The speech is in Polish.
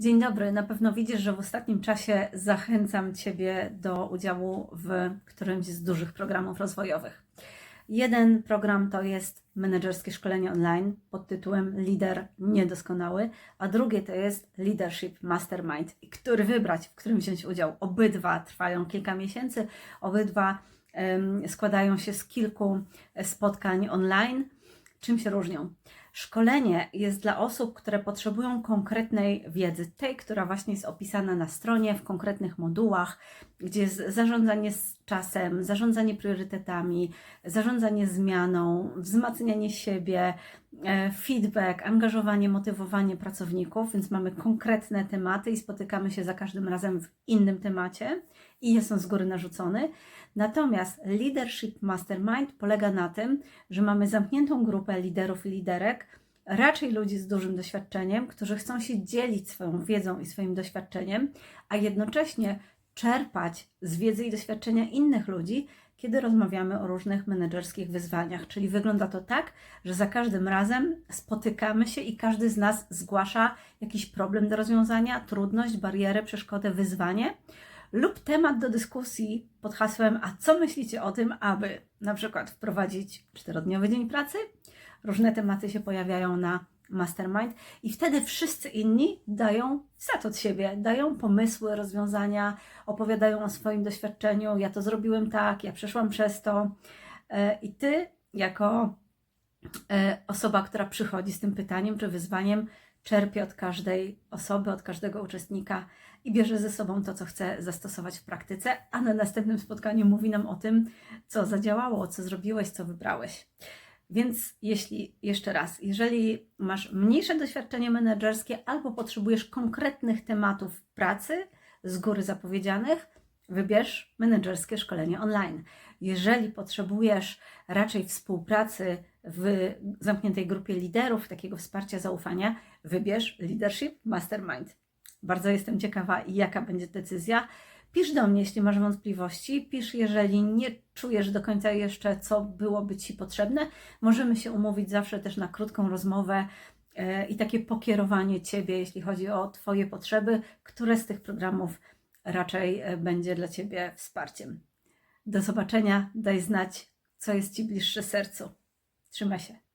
Dzień dobry. Na pewno widzisz, że w ostatnim czasie zachęcam Ciebie do udziału w którymś z dużych programów rozwojowych. Jeden program to jest menedżerskie szkolenie online pod tytułem Lider Niedoskonały, a drugie to jest Leadership Mastermind. I który wybrać, w którym wziąć udział? Obydwa trwają kilka miesięcy, obydwa składają się z kilku spotkań online. Czym się różnią? Szkolenie jest dla osób, które potrzebują konkretnej wiedzy, tej, która właśnie jest opisana na stronie, w konkretnych modułach, gdzie jest zarządzanie z czasem, zarządzanie priorytetami, zarządzanie zmianą, wzmacnianie siebie, feedback, angażowanie, motywowanie pracowników, więc mamy konkretne tematy i spotykamy się za każdym razem w innym temacie i jest on z góry narzucony. Natomiast Leadership Mastermind polega na tym, że mamy zamkniętą grupę liderów i liderek, raczej ludzi z dużym doświadczeniem, którzy chcą się dzielić swoją wiedzą i swoim doświadczeniem, a jednocześnie czerpać z wiedzy i doświadczenia innych ludzi, kiedy rozmawiamy o różnych menedżerskich wyzwaniach. Czyli wygląda to tak, że za każdym razem spotykamy się i każdy z nas zgłasza jakiś problem do rozwiązania, trudność, barierę, przeszkodę, wyzwanie lub temat do dyskusji pod hasłem A co myślicie o tym, aby na przykład wprowadzić czterodniowy dzień pracy? Różne tematy się pojawiają na mastermind i wtedy wszyscy inni dają wsad od siebie, dają pomysły, rozwiązania, opowiadają o swoim doświadczeniu. Ja to zrobiłem tak, ja przeszłam przez to. E, I ty, jako e, osoba, która przychodzi z tym pytaniem czy wyzwaniem, czerpie od każdej osoby, od każdego uczestnika i bierze ze sobą to, co chce zastosować w praktyce, a na następnym spotkaniu mówi nam o tym, co zadziałało, co zrobiłeś, co wybrałeś. Więc jeśli, jeszcze raz, jeżeli masz mniejsze doświadczenie menedżerskie albo potrzebujesz konkretnych tematów pracy z góry zapowiedzianych, wybierz menedżerskie szkolenie online. Jeżeli potrzebujesz raczej współpracy w zamkniętej grupie liderów, takiego wsparcia, zaufania, wybierz Leadership Mastermind. Bardzo jestem ciekawa, jaka będzie decyzja. Pisz do mnie, jeśli masz wątpliwości. Pisz, jeżeli nie czujesz do końca jeszcze, co byłoby Ci potrzebne. Możemy się umówić zawsze też na krótką rozmowę e, i takie pokierowanie Ciebie, jeśli chodzi o Twoje potrzeby, które z tych programów raczej e, będzie dla Ciebie wsparciem. Do zobaczenia, daj znać, co jest Ci bliższe sercu. Trzymaj się.